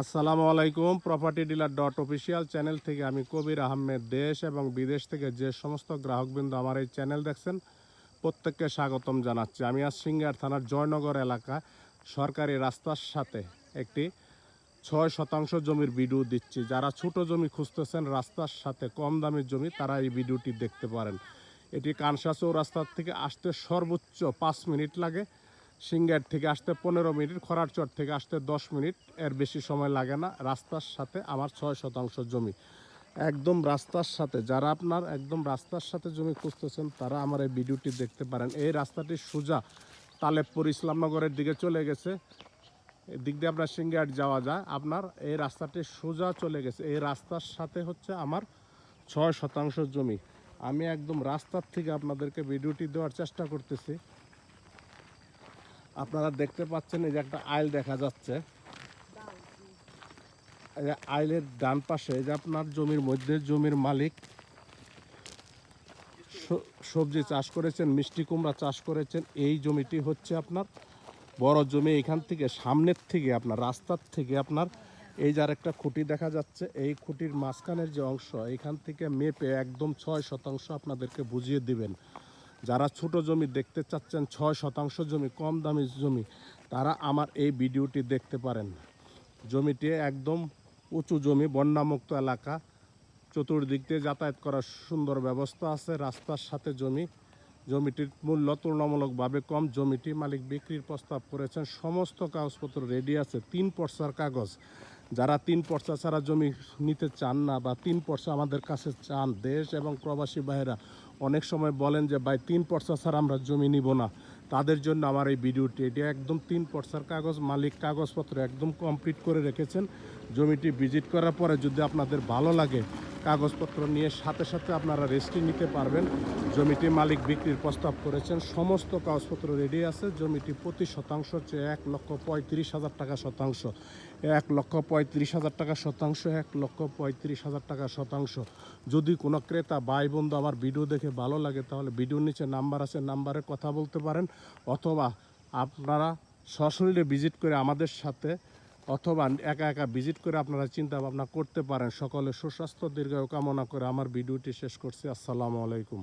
আসসালামু আলাইকুম property dealer dot official channel থেকে আমি কবির আহমেদ। দেশ এবং বিদেশ থেকে যে সমস্ত গ্রাহকবৃন্দ আমার এই চ্যানেল দেখছেন, প্রত্যেককে স্বাগতম জানাচ্ছি। আমি আজ সিঙ্গার থানার জয়নগর এলাকা, সরকারি রাস্তার সাথে একটি ছয় শতাংশ জমির ভিডিও দিচ্ছি। যারা ছোট জমি খুঁজতেছেন, রাস্তার সাথে কম দামের জমি, তারা এই ভিডিওটি দেখতে পারেন। এটি কানসাচৌ রাস্তার থেকে আসতে সর্বোচ্চ পাঁচ মিনিট লাগে। সিঙ্গার থেকে আসতে পনেরো মিনিট খরারচর থেকে আসতে দশ মিনিট। এর বেশি সময় লাগে না। রাস্তার সাথে আমার ছয় শতাংশ জমি। একদম রাস্তার সাথে, যারা আপনার একদম রাস্তার সাথে জমি খুঁজতেছেন, তারা আমার এই ভিডিওটি দেখতে পারেন। এই রাস্তাটি সোজা তালেবপুর ইসলামনগরের দিকে চলে গেছে। এদিক দিয়ে আপনার সিঙ্গার যাওয়া যায়। আপনার এই রাস্তাটি সোজা চলে গেছে। এই রাস্তার সাথে হচ্ছে আমার ছয় শতাংশ জমি। আমি একদম রাস্তার থেকে আপনাদেরকে ভিডিওটি দেওয়ার চেষ্টা করতেছি। আপনারা দেখতে পাচ্ছেন এই যে একটা আইল দেখা যাচ্ছে। আইলের ডান পাশে যে আপনার জমির মধ্যে জমির মালিক সবজি চাষ করেছেন, মিষ্টি কুমড়া চাষ করেছেন, এই জমিটি হচ্ছে আপনার বড় জমি। এখান থেকে সামনের থেকে আপনার, রাস্তার থেকে আপনার এই যার একটা খুঁটি দেখা যাচ্ছে, এই খুঁটির মাঝখানের যে অংশ, এখান থেকে মেপে একদম ছয় শতাংশ আপনাদেরকে বুঝিয়ে দিবেন। যারা ছোট জমি দেখতে চাচ্ছেন, ছয় শতাংশ জমি, কম দামি জমি, তারা আমার এই ভিডিওটি দেখতে পারেন। জমিটি একদম উঁচু জমি, বন্যামুক্ত এলাকা। চতুর্দিক দিয়ে যাতায়াত করার সুন্দর ব্যবস্থা আছে। রাস্তার সাথে জমি, জমিটির মূল্য তুলনামূলকভাবে কম। জমিটি মালিক বিক্রির প্রস্তাব করেছেন। সমস্ত কাগজপত্র রেডি আছে। তিন পর্সার কাগজ। যারা তিন পর্চা ছাড়া জমি নিতে চান না বা তিন পর্চা আমাদের কাছে চান, দেশ এবং প্রবাসী ভাইয়েরা অনেক সময় বলেন যে, ভাই, তিন পর্চা ছাড়া আমরা জমি নিব না। তাদের জন্য আমার এই ভিডিওটি, এটি একদম তিন পর্চার কাগজ, মালিক কাগজপত্র একদম কমপ্লিট করে রেখেছেন। জমিটি ভিজিট করার পরে যদি আপনাদের ভালো লাগে কাগজপত্র নিয়ে সাথে সাথে আপনারা রেস্ট্রি নিতে পারবেন। জমিটি মালিক বিক্রির প্রস্তাব করেছেন। সমস্ত কাগজপত্র রেডি আছে। জমিটি প্রতি শতাংশ হচ্ছে এক লক্ষ পঁয়ত্রিশ হাজার টাকা শতাংশ। এক লক্ষ পঁয়ত্রিশ হাজার টাকা শতাংশ, এক লক্ষ পঁয়ত্রিশ হাজার টাকা শতাংশ। যদি কোনো ক্রেতা ভাই বন্ধু আমার ভিডিও দেখে ভালো লাগে, তাহলে ভিডিওর নিচে নাম্বার আছে, নাম্বারে কথা বলতে পারেন। অথবা আপনারা সশরীরে ভিজিট করে আমাদের সাথে অথবা একা একা ভিজিট করে আপনারা চিন্তা ভাবনা করতে পারেন। সকলে সুস্বাস্থ্য, দীর্ঘায়ু কামনা করে আমার ভিডিওটি শেষ করছি। আসসালামু আলাইকুম।